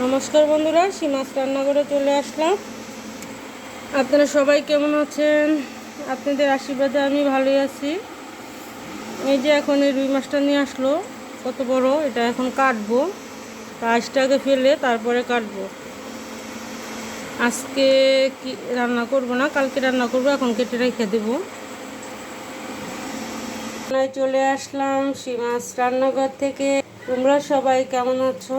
নমস্কার বন্ধুরা, সীমাস রান্নাঘরে চলে আসলাম। আপনারা সবাই কেমন আছেন? আপনাদের আশীর্বাদে আমি ভালোই আছি। এই যে এখন এই রুই মাছটা নিয়ে আসলো, কত বড়, এটা এখন কাটবো। আজটাকে ফেলে তারপরে কাটবো। আজকে কি রান্না করব না, কালকে রান্না করব, এখন কেটে রেখে দেবো। চলে আসলাম সীমাস রান্নাঘর থেকে। তোমরা সবাই কেমন আছো?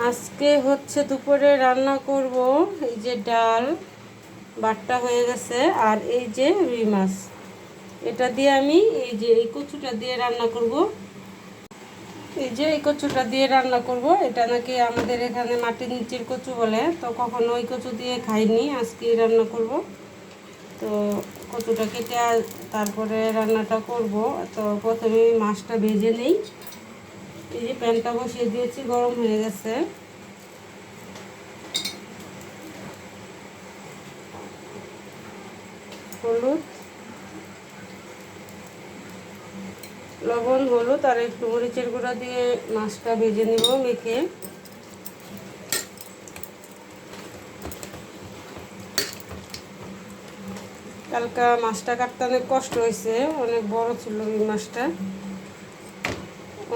আজকে হচ্ছে দুপুরে রান্না করব এই যে ডাল, বাট্টা হয়ে গেছে আর এই যে রুই মাছ। এটা দিয়ে আমি এই যে এই কচুটা দিয়ে রান্না করব। এই যে এই কচুটা দিয়ে রান্না করব, এটা নাকি আমাদের এখানে মাটির নিচের কচু বলে, তো কখনো ওই কচু দিয়ে খাইনি আজকে রান্না করব। তো কচুটা কেটে তারপরে রান্নাটা করব। তো প্রথমে মাছটা ভেজে নেই। এই যে প্যানটা বসিয়ে দিয়েছি, গরম হয়ে গেছে। হলুদ, লবণ, হলুদ, আর একটু মরিচের গুঁড়া দিয়ে মাছটা ভেজে নিব, মেখে। কালকা মাছটা কাটতে অনেক কষ্ট হয়েছে, অনেক বড় ছিল এই মাছটা।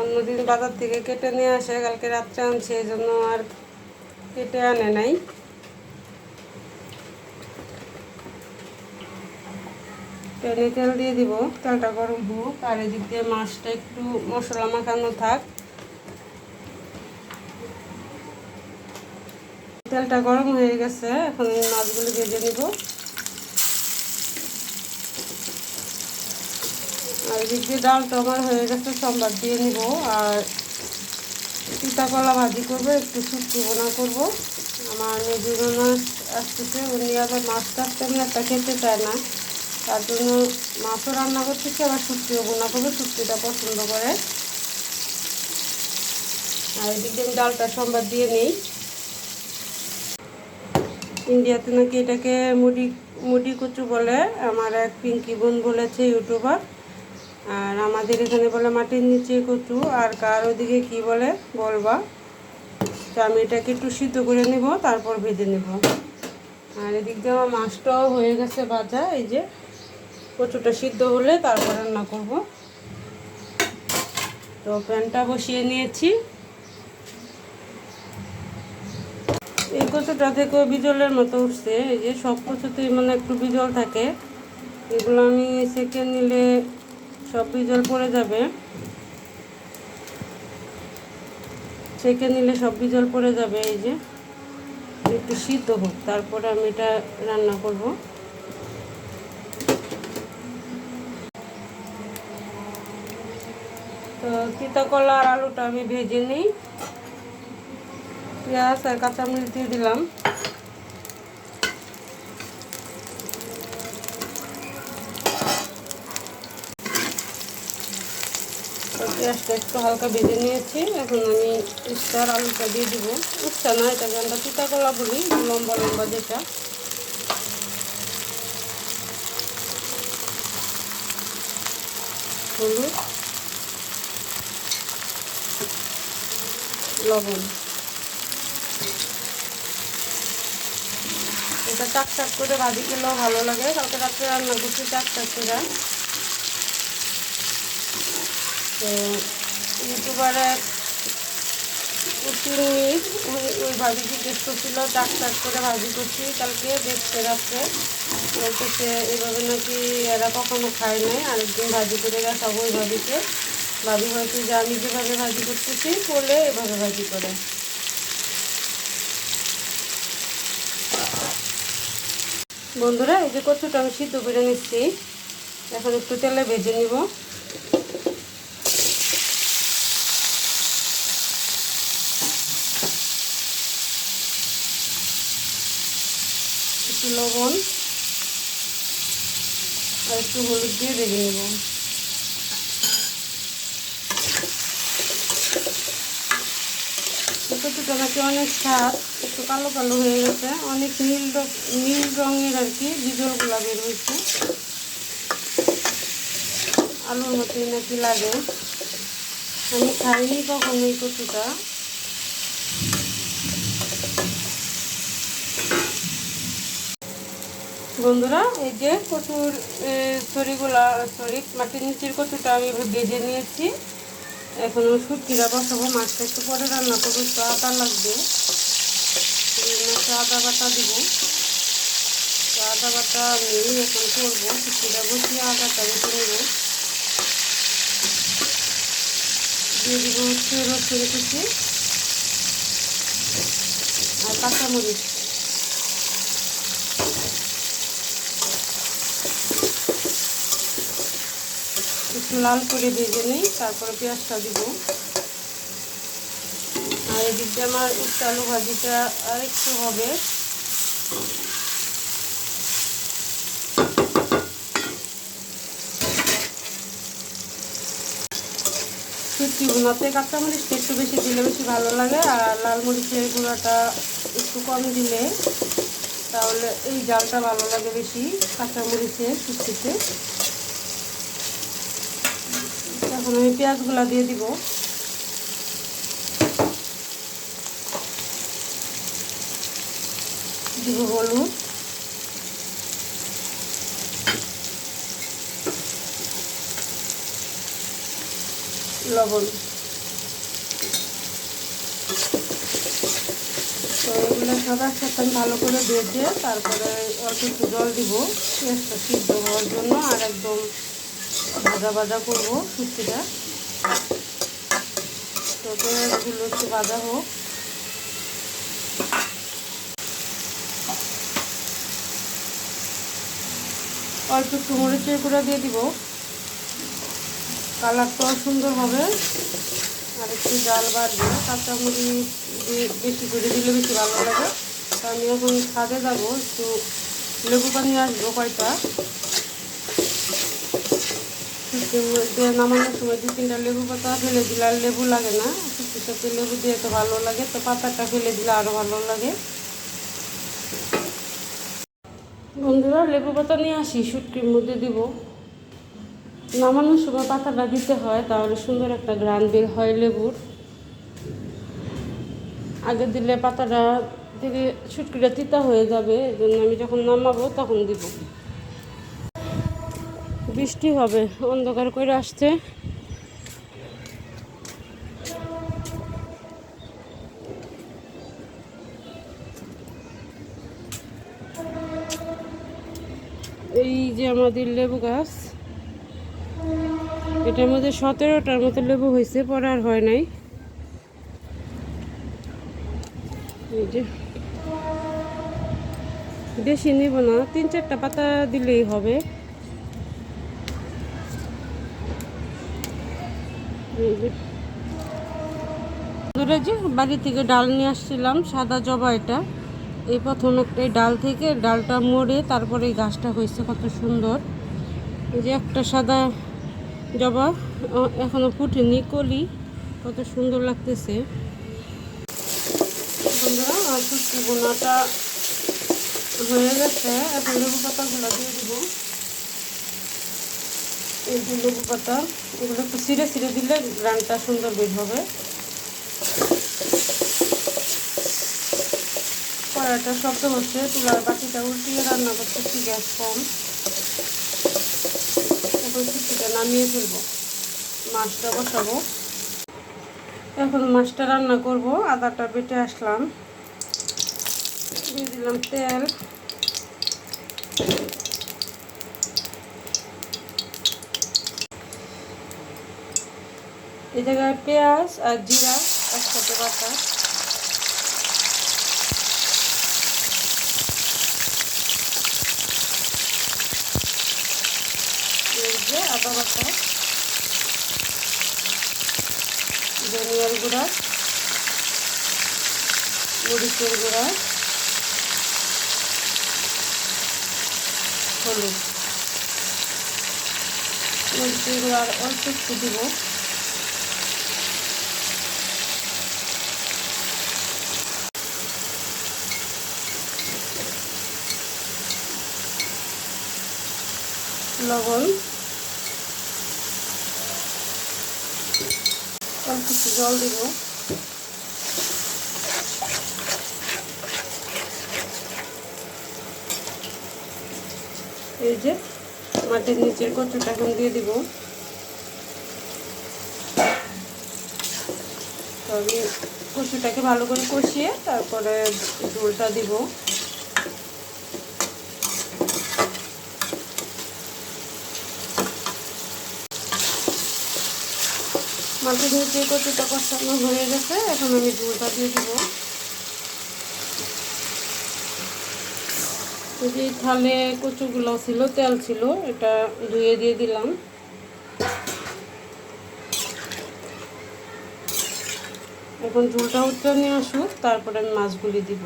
অন্যদিন বাজার থেকে কেটে নিয়ে আসে, কালকে রাত্রে আনছে, এই জন্য আর কেটে আনে নাই। প্যানে তেল দিয়ে দিব, তেলটা গরম হোক, আর এদিক দিয়ে মাছটা একটু মশলা মাখানো থাক। তেলটা গরম হয়ে গেছে, এখন মাছগুলো ভেজে নিব। আর এদিক দিয়ে ডালটা আমার হয়ে গেছে সম্বাদ দিয়ে নিব। আর চিতা কলা ভাজি করব, একটু শুক্তি বোনা করব। আমার মেজুর মাছ আসতেছে, উনি আবার মাছ মাছটা তেমন একটা খেতে চায় না। তার জন্য মাছও রান্না করতেছি, আবার শুক্তিও বোনা করব শুক্তিটা পছন্দ করে। আর এদিক আমি ডালটা সম্বাদ দিয়ে নিই। ইন্ডিয়াতে নাকি এটাকে মুড়ি মুড়ি কচু বলে, আমার এক পিঙ্কি বোন বলেছে ইউটিউবার। আর আমাদের এখানে বলে মাটির নিচে কচু, আর কার ওদিকে কি বলে বলবা? তো আমি এটাকে একটু সিদ্ধ করে নেব, তারপর ভেজে নেব। আর এদিক দিয়ে আমার মাছটাও হয়ে গেছে ভাজা, এই যে কচুটা সিদ্ধ হলে তারপর রান্না করব। তো প্যানটা বসিয়ে নিয়েছি। এই কচুটা থেকেও বিজলের মতো উঠছে, এই যে সব কচুতেই মানে একটু বিজল থাকে। এগুলো আমি সেকেন্ড নিলে সব বিজল পড়ে যাবে। ছেঁকে নিলে সব বিজল পড়ে যাবে, এই যে। একটু সিদ্ধ হোক, তারপরে আমি এটা রান্না করব। তো কলা আর আলুটা আমি ভেজে নিই। পেঁয়াজ আর কাঁচামরিচ দিয়ে দিলাম। পেঁয়াজটা একটু হালকা ভেজে নিয়েছি। এখন আমি উচ্চার আলুটা দিয়ে দিব। উচ্চা না এটাকে আমরা কলা বলি, লম্বা লম্বা যেটা। হলুদ, লবণ। এটা চাক চাক করে ভাজি খেলেও ভালো লাগে। কালকে রাত্রে রান্না করছি চাক চাক করে। তো ইউটিউবারে মিনিট ওই ভাবি জিজ্ঞেস করছিল চাক চাক করে ভাজি করছি, কালকে দেখতে রাত্রে। বলতেছে এভাবে নাকি এরা কখনো খায় নাই। আরেকদিন ভাজি করে দেখাবো ওই ভাবিকে। ভাবি হয়তো যে, আমি যেভাবে ভাজি করতেছি করলে এভাবে ভাজি করে। বন্ধুরা, এই যে কচুটা আমি সিদ্ধ করে নিচ্ছি। এখন একটু তেলে ভেজে নিব। একটু লবণ আর একটু হলুদ দিয়ে ভেজে নেব। কচুটা নাকি অনেক স্বাদ, একটু কালো কালো হয়ে গেছে, অনেক নীল নীল রঙের আর কি বিজলগুলা বের হয়েছে। আলুর মতোই নাকি লাগে। আমি খাইনি কখনো এই কচুটা। বন্ধুরা, এই যে কচুর ছড়িগুলা সরি মাটির নিচের কচুটা আমি ভেজে নিয়েছি। এখন আমি শুটকিরা বসাবো, মাছটা একটু পরে রান্না করব, একটু আদা লাগবে। আদা বাটা দিব। আদা বাটা আমি এখন করব শুটকিটা বসিয়ে আদাটা বেটে নেব। দিয়ে দিব হচ্ছে রসুন কুচি আর কাঁচামরিচ। লাল করে ভেজে নিই, তারপরে পেঁয়াজটা দিব। আর এদিকে আমার উচ্চ আলু ভাজিটা আর একটু হবে। শুটকি বোনাতে কাঁচামরিচটা একটু বেশি দিলে বেশি ভালো লাগে, আর লাল মরিচের গুঁড়াটা একটু কম দিলে তাহলে এই জালটা ভালো লাগে বেশি কাঁচামরিচের শুটকিতে। এখন আমি পেঁয়াজগুলো দিয়ে দিব। দিব হলুদ। লবণ। তো এগুলো সবার সাথে ভালো করে ভেজে তারপরে অল্প একটু জল দিব। পেঁয়াজটা সিদ্ধ হওয়ার জন্য আর একদম ভাজা ভাজা করব শুক্তিটা তো পেঁয়াজগুলো একটু ভাজা হোক। অল্প একটু মরিচের গুঁড়া দিয়ে দিব। কালারটাও সুন্দর হবে। আর একটু জাল বাড়বে। কাঁচামরিচ বেশি করে দিলে বেশি ভালো লাগে। তো আমি এখন ছাদে যাব, একটু লেবু পানি আসব কয়টা। নামানোর সময় দু তিনটা লেবু পাতা ফেলে দিলে আর লেবু লাগে না। শুকির সাথে লেবু দিয়ে তো ভালো লাগে, তো পাতাটা ফেলে দিলে আরও ভালো লাগে। বন্ধুরা, লেবু পাতা নিয়ে আসি, শুটকির মধ্যে দিব। নামানোর সময় পাতাটা দিতে হয়, তাহলে সুন্দর একটা গ্রান বের হয় লেবুর। আগে দিলে পাতাটা দিলে শুটকিটা তিতা হয়ে যাবে এই জন্য আমি যখন নামাবো তখন দিব। বৃষ্টি হবে, অন্ধকার করে আসছে। এই যে আমাদের লেবু গাছ, এটার মধ্যে সতেরোটার মতো লেবু হয়েছে, পরে আর হয় নাই। এই যে, বেশি নিব না, তিন চারটা পাতা দিলেই হবে। যে বাড়ি থেকে ডাল নিয়ে আসছিলাম, সাদা জবা এটা। এই প্রথম একটা ডাল থেকে ডালটা মরে তারপরে এই গাছটা হয়েছে কত সুন্দর। যে একটা সাদা জবা এখনও ফুটেনি, কলি। কত সুন্দর লাগতেছে। বন্ধুরা হয়ে গেছে। এখন পাতাগুলো দিয়ে দিব। এই লেবু পাতা, এগুলো একটু ছিঁড়ে ছিঁড়ে দিলে গ্রানটা সুন্দর বের হবে। কড়াইটা শব্দ হচ্ছে তুলার বাটিটা উল্টিয়ে রান্না করতেছি গ্যাস কম। এখন কিছুটা নামিয়ে ফেলব, মাছটা বসাবো। এখন মাছটা রান্না করব, আদাটা বেটে আসলাম। দিয়ে দিলাম তেল। এই জায়গায় পেঁয়াজ আর জিরা একসাথে বাটা। আদা বাটা। ধনিয়ার গুঁড়া। মরিচের গুঁড়া। হলুদ। মরিচের গুঁড়া আর অল্প একটু লবণ। অল্প একটু জল দিব। এই যে মাটির নিচের কচুটা এখন দিয়ে দিব। তো আমি কচুটাকে ভালো করে কষিয়ে তারপরে ঝোলটা দিব। মাটির নিচে কচুটা কষানো হয়ে গেছে, এখন আমি ঝোলটা দিয়ে দিব। এই যে থালে কচুগুলো ছিল, তেল ছিল, এটা ধুয়ে দিয়ে দিলাম। এখন ঝোলটা উত্তরা নিয়ে আসুক, তারপরে আমি মাছগুলি দিব।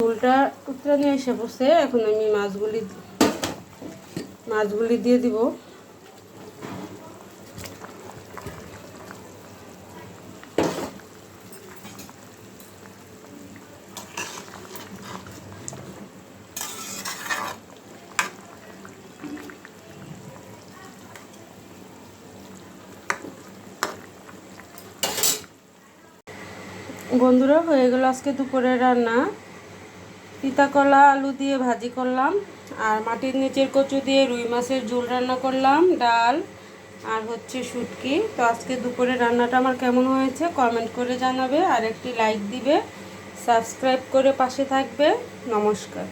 ঝোলটা উত্তরা নিয়ে এসে বসে, এখন আমি মাছগুলি মাছগুলি দিয়ে দিব। বন্ধুরা, হয়ে গেল আজকে দুপুরের রান্না। তিতা কলা আলু দিয়ে ভাজি করলাম, আর মাটির নিচের কচু দিয়ে রুই মাছের ঝোল রান্না করলাম, ডাল আর হচ্ছে শুটকি। তো আজকে দুপুরে রান্নাটা আমার কেমন হয়েছে কমেন্ট করে জানাবে, আর একটি লাইক দিবে, সাবস্ক্রাইব করে পাশে থাকবে। নমস্কার।